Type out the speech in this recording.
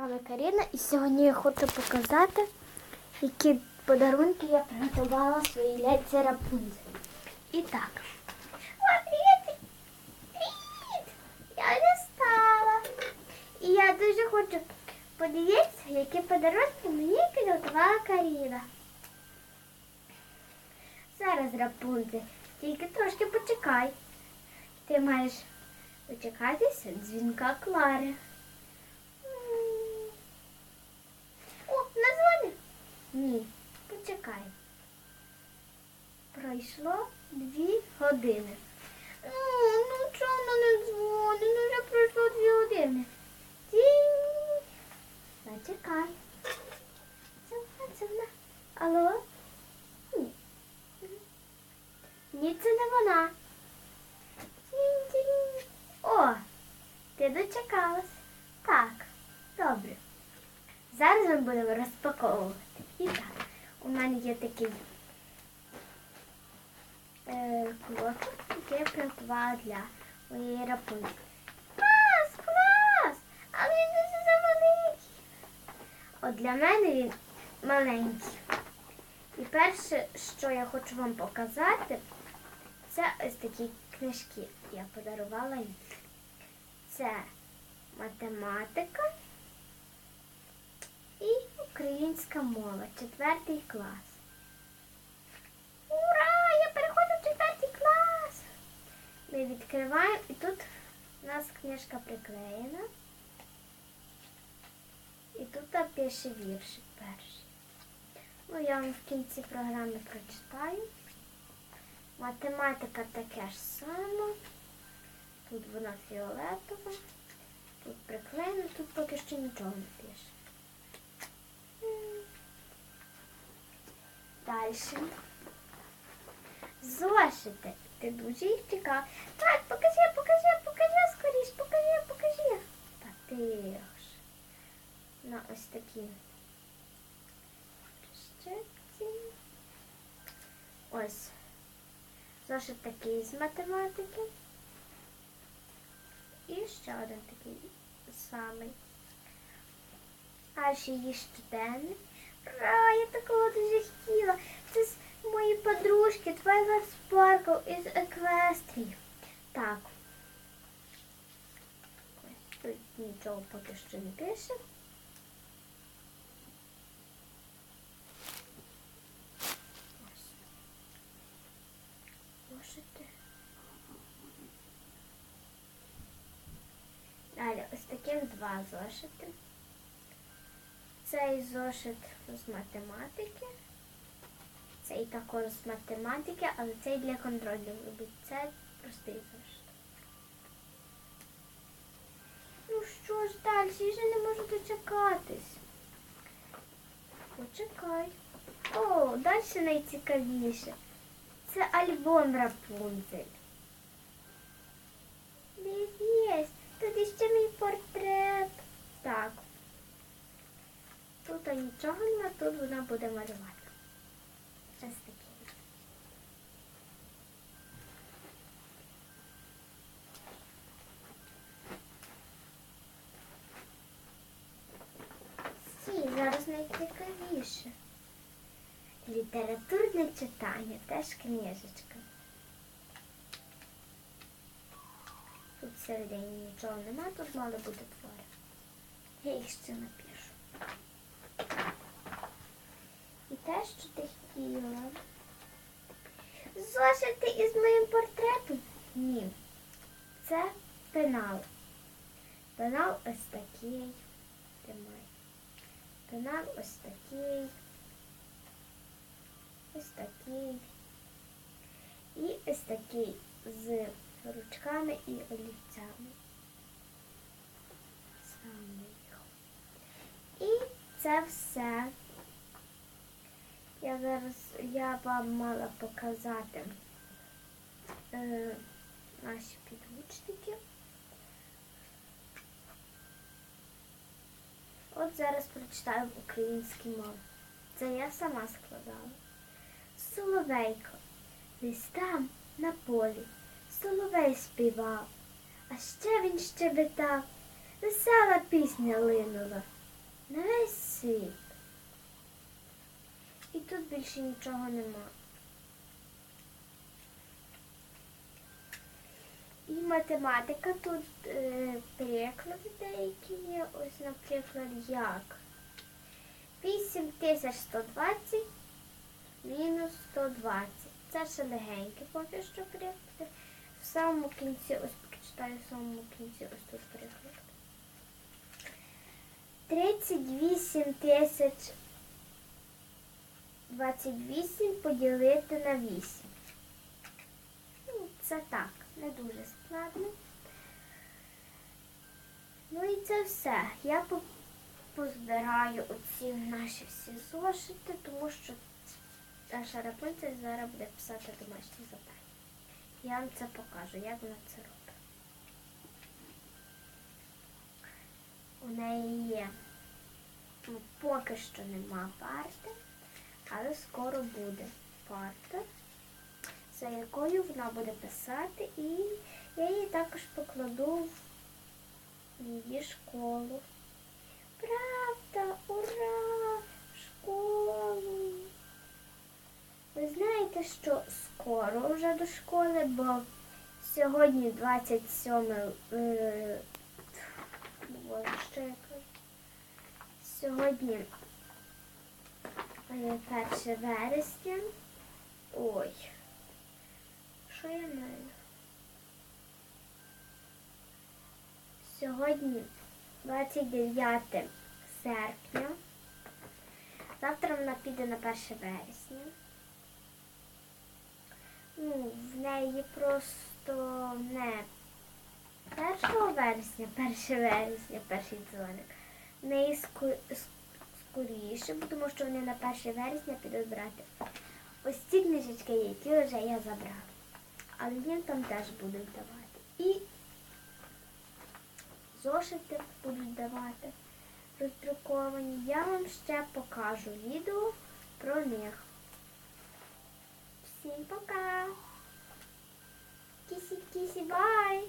вами Каріна і сьогодні я хочу показати, які подарунки я приготувала своїй ляльці Рапунзель. І так. О, привіт! Привіт! Я не стала. І я дуже хочу подивитися, які подарунки мені підготувала Каріна. Зараз Рапунзель, тільки трошки почекай. Ти маєш дочекатися дзвінка Клари. О, назвали? Ні, почекай. Пройшло дві години. Ну, ну чому вона не дзвонить? Ну вже пройшло дві години. Тінь. Зачекай. Це вона, це вона. Алло? Ні. Ні, це не вона. Тінь-тінь. О, ти дочекалась. Так, добре. Зараз ми будемо розпаковувати. І так, у мене є такий е, клочок, який я приготувала для моєї рапунці. Клас, клас! Але він дуже завеликий. От для мене він маленький. І перше, що я хочу вам показати, це ось такі книжки. Я подарувала їм. Це математика українська мова, четвертий клас. Ура! Я переходжу в четвертий клас. Ми відкриваємо і тут у нас книжка приклеєна. І тут пише віршик перший. Ну, я вам в кінці програми прочитаю. Математика таке ж саме. Тут вона фіолетова. Тут приклеєно, тут поки що нічого не пише. Далі. Зошити. Ти дуже їх чекав. Так, покажи, покажи, покажи скоріш, покажи, покажи. Та ти ж. На ось такі. Ось. Зошит такий з математики. І ще один такий самий. А ще є щоденник. Ура, я такого дуже хотіла. Це з мої подружки Twilight Sparkle із Еквестрії. Так. Ось Тут нічого поки що не пише. Зошити. Далі ось таким два зошити. Цей зошит з математики. Цей також з математики, але цей для контролю робить. Це простий зошит. Ну що ж далі? Я вже не можу дочекатись. Почекай. О, далі найцікавіше. Це альбом Рапунцель. Дивись, тут іще мій портрет. Так. Тут нічого нема, тут вона буде малювати. Ось таке. Сі, зараз найцікавіше. Літературне читання, теж книжечка. Тут всередині нічого нема, тут мали бути твори. Я їх ще напишу. І те, що ти хотіла. Зошити із моїм портретом? Ні. Це пенал. Пенал ось такий. Тримай. Пенал ось такий. Ось такий. І ось такий з ручками і олівцями. І це все. Я зараз я вам мала показати е, наші підручники. От зараз прочитаю в українській мові. Це я сама складала. Соловейко, десь там на полі, соловей співав, а ще він щебетав, весела пісня линула. на весь світ. І тут більше нічого нема. Математика тут е, приклади деякі є. Ось, наприклад, як 8120 мінус 120. Це ще легенькі поки що приклади. В самому кінці, ось прочитаю в самому кінці, ось тут приклад. 38 тисяч 28 поділити на 8. Ну, це так, не дуже складно. Ну і це все. Я позбираю оці наші всі зошити, тому що наша Рапунцель зараз буде писати домашні завдання. Я вам це покажу, як вона це робить. У неї є ну, поки що нема парти, але скоро буде парта, якою вона буде писати, і я її також покладу в її школу. Правда, ура! Школу! Ви знаєте, що скоро вже до школи, бо сьогодні 27 е, Боже, що я кажу? Сьогодні е, 1 вересня. Ой. Що? Сьогодні 29 серпня. Завтра вона піде на 1 вересня. Ну, в неї просто не 1 вересня, 1 вересня, перший дзвоник. В неї ску- скоріше, тому що вони на 1 вересня підуть брати. Ось ці книжечки, які вже я забрала. Але там теж будуть давати. І зошити будуть давати роздруковані. Я вам ще покажу відео про них. Всім пока! Кісі-кісі, бай!